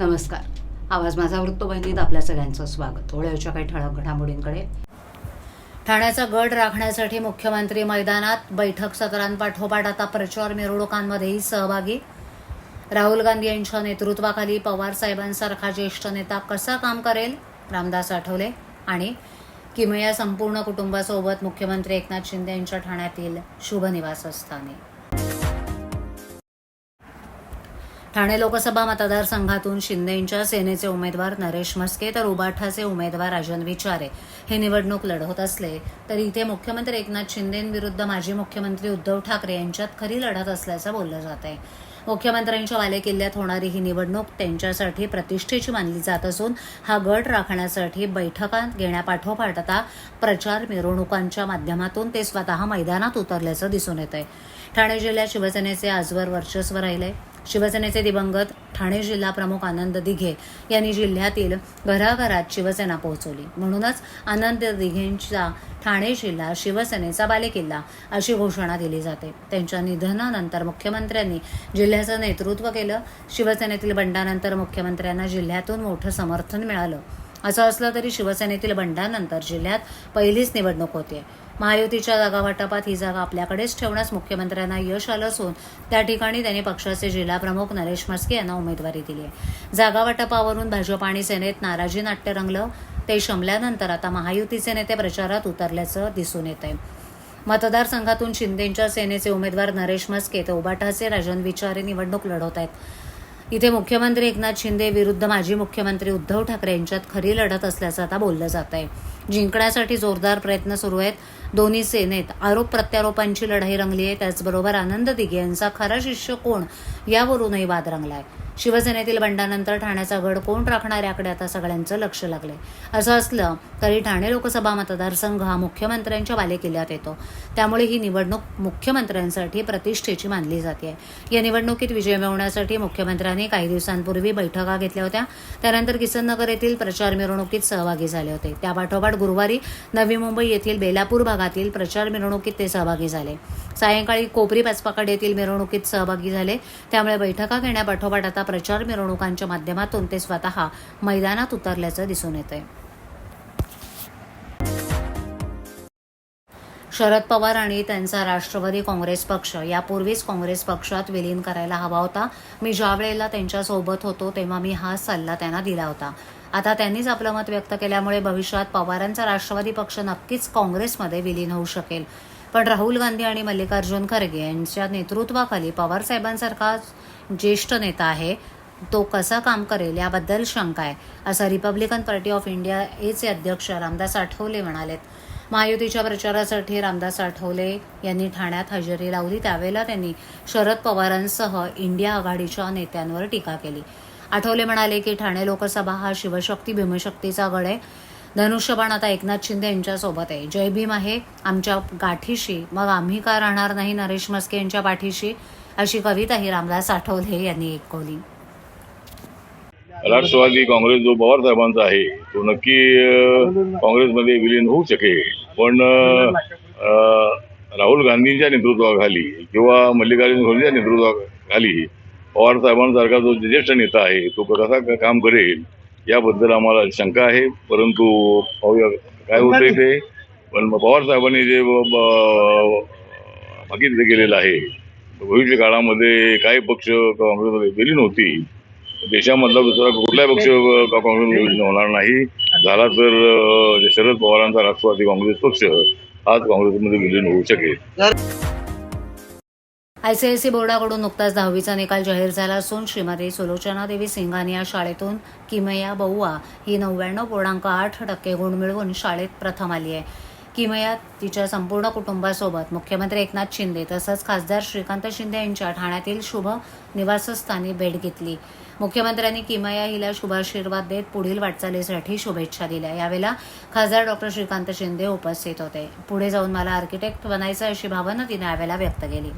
नमस्कार. आवाज माझा वृत्तवाहिनीत आपल्या सगळ्यांचं स्वागत. थोड्याच्या काही ठळक घडामोडींकडे. ठाण्याचा गड राखण्यासाठी मुख्यमंत्री मैदानात बैठक सत्रांपाठोपाठ आता प्रचार मिरवणुकांमध्येही सहभागी. राहुल गांधी यांच्या नेतृत्वाखाली पवार साहेबांसारखा ज्येष्ठ नेता कसा काम करेल? रामदास आठवले आणि किमया संपूर्ण कुटुंबासोबत मुख्यमंत्री एकनाथ शिंदे यांच्या ठाण्यातील शुभनिवासस्थानी. ठाणे लोकसभा मतदारसंघातून शिंदेंच्या सेनेचे उमेदवार नरेश म्हस्के तर उबाठाचे उमेदवार राजन विचारे हे निवडणूक लढवत असले तरी इथे मुख्यमंत्री एकनाथ शिंदेविरुद्ध माजी मुख्यमंत्री उद्धव ठाकरे यांच्यात खरी लढत असल्याचं बोललं जात आहे. मुख्यमंत्र्यांच्या बालेकिल्ल्यात होणारी ही निवडणूक त्यांच्यासाठी प्रतिष्ठेची मानली जात असून हा गट राखण्यासाठी बैठका घेण्यापाठोपाठ आता प्रचार मिरवणुकांच्या माध्यमातून ते स्वतः मैदानात उतरल्याचं दिसून येत आहे ठाणे जिल्ह्यात शिवसेनेचे आजवर वर्चस्व राहिले शिवसेनेचे दिवंगत ठाणे जिल्हा प्रमुख आनंद दिघे यांनी जिल्ह्यातील घराघरात शिवसेना पोहोचवली. म्हणूनच आनंद दिघेंचा ठाणे जिल्हा शिवसेनेचा बालेकिल्ला अशी घोषणा दिली जाते. त्यांच्या निधनानंतर मुख्यमंत्र्यांनी जिल्ह्याचं नेतृत्व केलं. शिवसेनेतील बंडानंतर मुख्यमंत्र्यांना जिल्ह्यातून मोठं समर्थन मिळालं. असं असलं तरी शिवसेनेतील बंडानंतर जिल्ह्यात पहिलीच निवडणूक होते. महायुतीच्या जागा वाटपात ही जागा आपल्याकडेच ठेवण्यास मुख्यमंत्र्यांना यश आलं असून त्या ठिकाणी त्यांनी पक्षाचे जिल्हाप्रमुख नरेश म्हस्के यांना उमेदवारी दिली आहे. जागा वाटपावरून भाजप आणि सेनेत नाराजी नाट्य रंगलं ते शमल्यानंतर आता महायुतीचे नेते प्रचारात उतरल्याचं दिसून येत आहे मतदारसंघातून शिंदेच्या सेनेचे उमेदवार नरेश म्हस्के तर उबाटाचे राजन विचारे निवडणूक लढवत आहेत इथे मुख्यमंत्री एकनाथ शिंदे विरुद्ध माजी मुख्यमंत्री उद्धव ठाकरे यांच्यात खरी लढत असल्याचं आता बोललं जात आहे. जिंकण्यासाठी जोरदार प्रयत्न सुरू आहेत. दोन्ही सेनेत आरोप प्रत्यारोपांची लढाई रंगली आहे. त्याचबरोबर आनंद दिघे यांचा खरा शिष्य कोण यावरूनही वाद रंगला आहे शिवसेनेतील बंडानंतर ठाण्याचा गड कोण राखणार याकडे आता सगळ्यांचं लक्ष लागले असं असलं तरी ठाणे लोकसभा मतदारसंघ हा मुख्यमंत्र्यांच्या बालेकिल्ल्यात येतो. त्यामुळे ही निवडणूक मुख्यमंत्र्यांसाठी प्रतिष्ठेची मानली जाते या निवडणुकीत विजय मिळवण्यासाठी मुख्यमंत्र्यांनी काही दिवसांपूर्वी बैठका घेतल्या होत्या. त्यानंतर किसननगर येथील प्रचार मिरवणुकीत सहभागी झाले होते. त्यापाठोपाठ गुरुवारी नवी मुंबई येथील बेलापूर भागातील प्रचार मिरवणुकीत ते सहभागी झाले. सायंकाळी कोपरी पाचपाकड येथील मिरवणुकीत सहभागी झाले. त्यामुळे बैठका घेण्यापाठोपाठ आता प्रचार मिरवणुकांच्या माध्यमातून ते स्वतः मैदानात उतरल्याचं दिसून येत आहे शरद पवार आणि त्यांचा राष्ट्रवादी काँग्रेस पक्ष यापूर्वीच काँग्रेस पक्षात विलीन करायला हवा होता. मी ज्या वेळेला त्यांच्यासोबत होतो तेव्हा मी हा सल्ला त्यांना दिला होता. आता त्यांनीच आपलं मत व्यक्त केल्यामुळे भविष्यात पवारांचा राष्ट्रवादी पक्ष नक्कीच काँग्रेसमध्ये विलीन होऊ शकेल. पण राहुल गांधी आणि मल्लिकार्जुन खरगे यांच्या नेतृत्वाखाली पवारसाहेबांसारखा ज्येष्ठ नेता आहे. तो कसा काम करेल याबद्दल शंका आहे. असं रिपब्लिकन पार्टी ऑफ इंडिया एचे अध्यक्ष रामदास आठवले म्हणालेत. महायुतीच्या प्रचारासाठी रामदास आठवले यांनी ठाण्यात हजेरी लावली. त्यावेळेला त्यांनी शरद पवारांसह इंडिया आघाडीच्या नेत्यांवर टीका केली. आठवले म्हणाले की ठाणे लोकसभा हा शिवशक्ती भीमशक्तीचा गड आहे. धनुष्यबाण आता एकनाथ शिंदे यांच्यासोबत आहे. जय भीम आहे आमच्या गाठीशी. मग आम्ही का राहणार नाही नरेश मस्के यांच्या पाठीशी? अशी कविताही रामदास आठवले यांनी ऐकवली राष्ट्रवादी काँग्रेस जो पवार साहेबांचा आहे तो नक्की काँग्रेसमध्ये विलीन होऊ शकेल. पण राहुल गांधींच्या नेतृत्वाखाली किंवा मल्लिकार्जुन खरगेच्या नेतृत्वाखाली पवार साहेबांसारखा जो ज्येष्ठ नेता आहे तो कसा काम करेल? याबद्दल आम्हाला शंका आहे परंतु पाहूया काय होतंय ते. पण पवार साहेबांनी जे ब- ब- भाकीत केलेलं आहे भविष्य काळामध्ये काही पक्ष काँग्रेसमध्ये विलीन होतील देशामधला दुसरा कुठलाही पक्ष अ, काँग्रेस विलीन होणार नाही. झाला तर शरद पवारांचा राष्ट्रवादी काँग्रेस पक्ष हाच काँग्रेसमध्ये विलीन होऊ शकेल. आयसीआयसी बोर्डाकडून नुकताच दहावीचा निकाल जाहीर झाला असून श्रीमती सुलोचना देवी सिंघानी या शाळेतून किमया बौआ ही नव्याण्णव पूर्णांक आठ टक्के गुण मिळवून शाळेत प्रथम आली आहे. किमया तिच्या संपूर्ण कुटुंबासोबत मुख्यमंत्री एकनाथ शिंदे तसंच खासदार श्रीकांत शिंदे यांच्या ठाण्यातील शुभ निवासस्थानी भेट घेतली. मुख्यमंत्र्यांनी किमया हिला शुभाशीर्वाद देत पुढील वाटचालीसाठी शुभेच्छा दिल्या. यावेळेला खासदार डॉक्टर श्रीकांत शिंदे उपस्थित होते. पुढे जाऊन मला आर्किटेक्ट बनायचं अशी भावना तिने यावेळेला व्यक्त केली.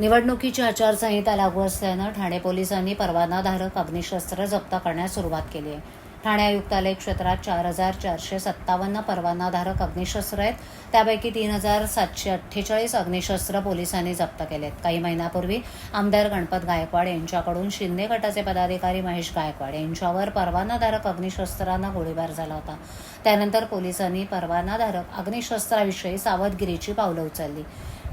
निवडणुकीची आचारसंहिता लागू असल्यानं ठाणे पोलिसांनी परवानाधारक अग्निशस्त्र जप्त करण्यास सुरुवात केली आहे. ठाणे आयुक्तालय क्षेत्रात चार हजार चारशे सत्तावन्न परवानाधारक अग्निशस्त्र आहेत. त्यापैकी तीन हजार सातशे अठ्ठेचाळीस अग्निशस्त्र पोलिसांनी जप्त केलेत. काही महिन्यापूर्वी आमदार गणपत गायकवाड यांच्याकडून शिंदे गटाचे पदाधिकारी महेश गायकवाड यांच्यावर परवानाधारक अग्निशस्त्रानं गोळीबार झाला होता. त्यानंतर पोलिसांनी परवानाधारक अग्निशस्त्राविषयी सावधगिरीची पावलं उचलली.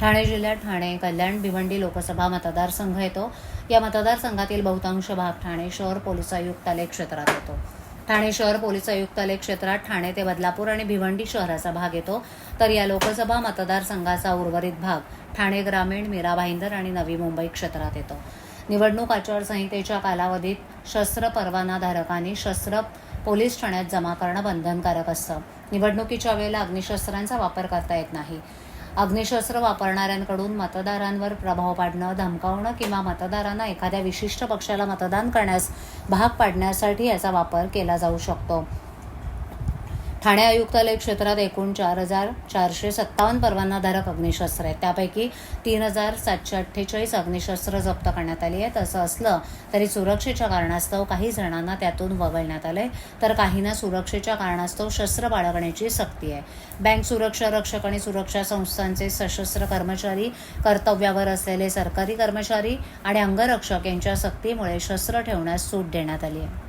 ठाणे जिल्ह्यात ठाणे कल्याण भिवंडी लोकसभा मतदारसंघ येतो. या मतदारसंघातील बहुतांश भाग ठाणे शहर पोलीस आयुक्तालय क्षेत्रात येतो. ठाणे शहर पोलीस आयुक्तालय क्षेत्रात ठाणे ते बदलापूर आणि भिवंडी शहराचा भाग येतो. तर या लोकसभा मतदारसंघाचा उर्वरित भाग ठाणे ग्रामीण मीरा भाईंदर आणि नवी मुंबई क्षेत्रात येतो. निवडणूक आचारसंहितेच्या कालावधीत शस्त्र परवानाधारकांनी शस्त्र पोलीस ठाण्यात जमा करणं बंधनकारक असतं. निवडणुकीच्या वेळेला अग्निशस्त्रांचा वापर करता येत नाही. अग्निशस्त्र वापरणाऱ्यांकडून मतदारांवर प्रभाव पाडणं धमकावणं किंवा मतदारांना एखाद्या विशिष्ट पक्षाला मतदान करण्यास भाग पाडण्यासाठी याचा वापर केला जाऊ शकतो. ठाणे आयुक्तालय क्षेत्रात एकूण चार हजार चारशे सत्तावन्न परवानाधारक अग्निशस्त्र आहेत. त्यापैकी तीन हजार सातशे अठ्ठेचाळीस अग्निशस्त्र जप्त करण्यात आली आहेत. असं असलं तरी सुरक्षेच्या कारणास्तव काही जणांना त्यातून वगळण्यात आलंय. तर काहींना सुरक्षेच्या कारणास्तव शस्त्र बाळगण्याची सक्ती आहे. बँक सुरक्षा रक्षक आणि सुरक्षा संस्थांचे सशस्त्र कर्मचारी कर्तव्यावर असलेले सरकारी कर्मचारी आणि अंगरक्षक यांच्या सक्तीमुळे शस्त्र ठेवण्यास सूट देण्यात आली आहे.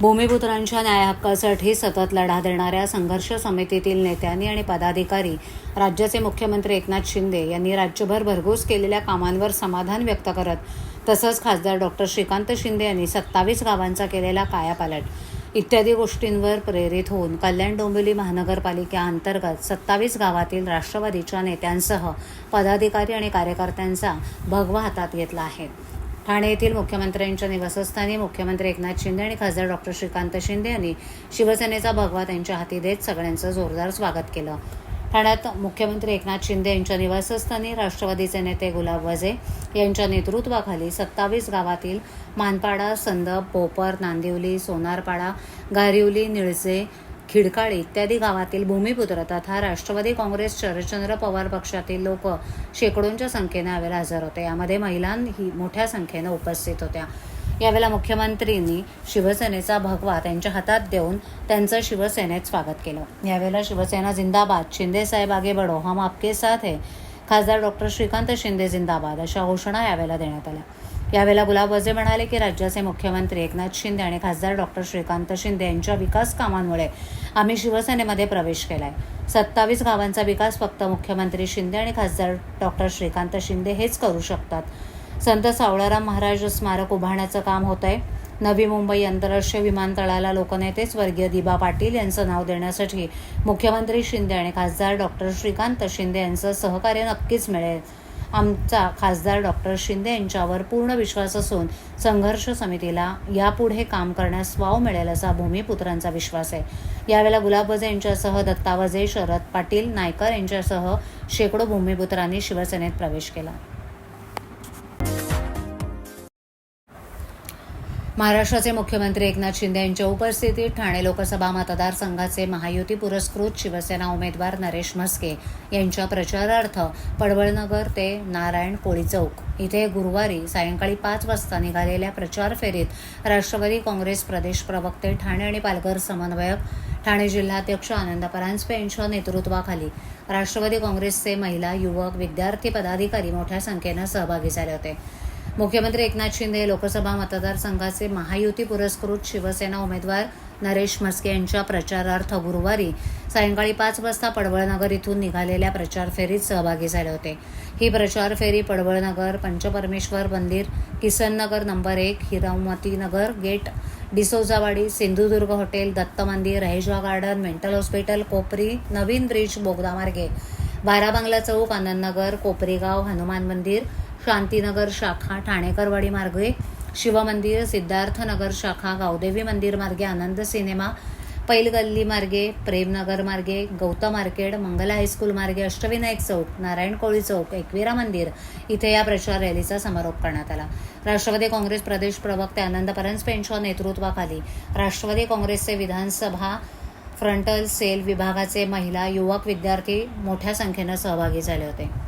भूमिपुत्रांच्या न्यायहक्कासाठी सतत लढा देणाऱ्या संघर्ष समितीतील नेत्यांनी आणि पदाधिकारी राज्याचे मुख्यमंत्री एकनाथ शिंदे यांनी राज्यभर भरघोस केलेल्या कामांवर समाधान व्यक्त करत तसंच खासदार डॉक्टर श्रीकांत शिंदे यांनी सत्तावीस गावांचा केलेला कायापालट इत्यादी गोष्टींवर प्रेरित होऊन कल्याण डोंबिवली महानगरपालिकेअंतर्गत सत्तावीस गावातील राष्ट्रवादीच्या नेत्यांसह पदाधिकारी आणि कार्यकर्त्यांचा भगवा हातात घेतला आहे. ठाणे येथील मुख्यमंत्र्यांच्या निवासस्थानी मुख्यमंत्री एकनाथ शिंदे आणि खासदार डॉक्टर श्रीकांत शिंदे यांनी शिवसेनेचा भगवा त्यांच्या हाती देत सगळ्यांचं जोरदार स्वागत केलं. ठाण्यात मुख्यमंत्री एकनाथ शिंदे यांच्या निवासस्थानी राष्ट्रवादीचे नेते गुलाब वझे यांच्या नेतृत्वाखाली सत्तावीस गावातील मानपाडा संदप भोपर नांदिवली सोनारपाडा गारिवली निळसे खिडकाळी इत्यादी गावातील भूमिपुत्र तथा राष्ट्रवादी काँग्रेस शरदचंद्र पवार पक्षातील लोक शेकडोंच्या संख्येने यावेळेला हजर होते. यामध्ये महिलांही मोठ्या संख्येनं उपस्थित होत्या. यावेळेला मुख्यमंत्र्यांनी शिवसेनेचा भगवा त्यांच्या हातात देऊन त्यांचं शिवसेनेत स्वागत केलं. यावेळेला शिवसेना जिंदाबाद शिंदे साहेब आगे बडो हम आपके साथ है. खासदार डॉक्टर श्रीकांत शिंदे जिंदाबाद अशा घोषणा यावेळेला देण्यात आल्या. यावेळेला गुलाबवजे म्हणाले की राज्याचे मुख्यमंत्री एकनाथ शिंदे आणि खासदार डॉक्टर श्रीकांत शिंदे यांच्या विकास कामांमुळे आम्ही शिवसेनेमध्ये प्रवेश केला आहे सत्तावीस गावांचा विकास फक्त मुख्यमंत्री शिंदे आणि खासदार डॉक्टर श्रीकांत शिंदे हेच करू शकतात. संत सावळाराम महाराज स्मारक उभारण्याचं काम होत आहे नवी मुंबई आंतरराष्ट्रीय विमानतळाला लोकनेते स्वर्गीय दिबा पाटील यांचं नाव देण्यासाठी मुख्यमंत्री शिंदे आणि खासदार डॉक्टर श्रीकांत शिंदे यांचं सहकार्य नक्कीच मिळेल. आमचा खासदार डॉक्टर शिंदे यांच्यावर पूर्ण विश्वास असून संघर्ष समितीला यापुढे काम करण्यास वाव मिळेल असा भूमिपुत्रांचा विश्वास आहे. यावेळेला गुलाबझे यांच्यासह दत्तावजे शरद पाटील नायकर यांच्यासह शेकडो भूमिपुत्रांनी शिवसेनेत प्रवेश केला. महाराष्ट्राचे मुख्यमंत्री एकनाथ शिंदे यांच्या उपस्थितीत ठाणे लोकसभा मतदारसंघाचे महायुती पुरस्कृत शिवसेना उमेदवार नरेश म्हस्के यांच्या प्रचारार्थ पडवळनगर ते नारायण कोळी चौक. इथे गुरुवारी सायंकाळी पाच वाजता निघालेल्या प्रचार फेरीत राष्ट्रवादी काँग्रेस प्रदेश प्रवक्ते ठाणे आणि पालघर समन्वयक ठाणे जिल्हाध्यक्ष आनंद परांजपे यांच्या नेतृत्वाखाली राष्ट्रवादी काँग्रेसचे महिला युवक विद्यार्थी पदाधिकारी मोठ्या संख्येनं सहभागी झाले होते. मुख्यमंत्री एकनाथ शिंदे लोकसभा मतदारसंघाचे महायुती पुरस्कृत शिवसेना उमेदवार नरेश म्हस्के यांच्या प्रचारार्थ गुरुवारी सायंकाळी पाच वाजता पडवळनगर इथून निघालेल्या प्रचार फेरीत सहभागी झाले होते. ही प्रचार फेरी पडवळनगर पंचपरमेश्वर मंदिर किसननगर नंबर एक Hiramati Nagar gate Dsouzawadi Sindhudurg hotel Datta Mandir Raheja garden mental hospital Kopri नवीन ब्रिज बोगदा मार्गे बारा बांगला चौक आनंदनगर कोपरीगाव हनुमान मंदिर शांतीनगर शाखा ठाणेकरवाडी मार्गे शिवमंदिर सिद्धार्थनगर शाखा गावदेवी मंदिर मार्गे आनंद सिनेमा पैलगल्ली मार्गे प्रेमनगर मार्गे गौतम मार्केट मंगला हायस्कूल मार्गे अष्टविनायक चौक नारायण कोळी चौक एकविरा मंदिर इथे या प्रचार रॅलीचा समारोप करण्यात आला. राष्ट्रवादी काँग्रेस प्रदेश प्रवक्ते आनंद परांजपे यांच्या नेतृत्वाखाली राष्ट्रवादी काँग्रेसचे विधानसभा फ्रंटल सेल विभागाचे महिला युवक विद्यार्थी मोठ्या संख्येनं सहभागी झाले होते.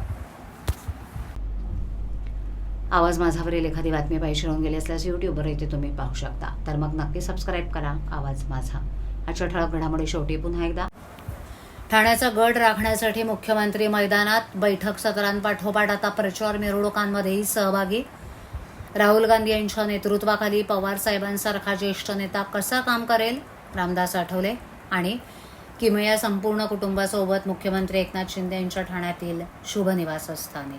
आवाज माझावरील एखादी बातमी पाहिजे होऊन गेली असल्यास यूट्यूबवर इथे तुम्ही पाहू शकता. तर मग नक्की सबस्क्राईब करा. आवाज माझा. आजच्या ठळक घडामोडी शेवटी पुन्हा एकदा. ठाण्याचा गड राखण्यासाठी मुख्यमंत्री मैदानात बैठक सत्रांपाठोपाठ आता प्रचार मिरवणुकांमध्येही सहभागी. राहुल गांधी यांच्या नेतृत्वाखाली पवार साहेबांसारखा ज्येष्ठ नेता कसा काम करेल? रामदास आठवले आणि किमया संपूर्ण कुटुंबासोबत मुख्यमंत्री एकनाथ शिंदे यांच्या ठाण्यातील शुभनिवासस्थानी.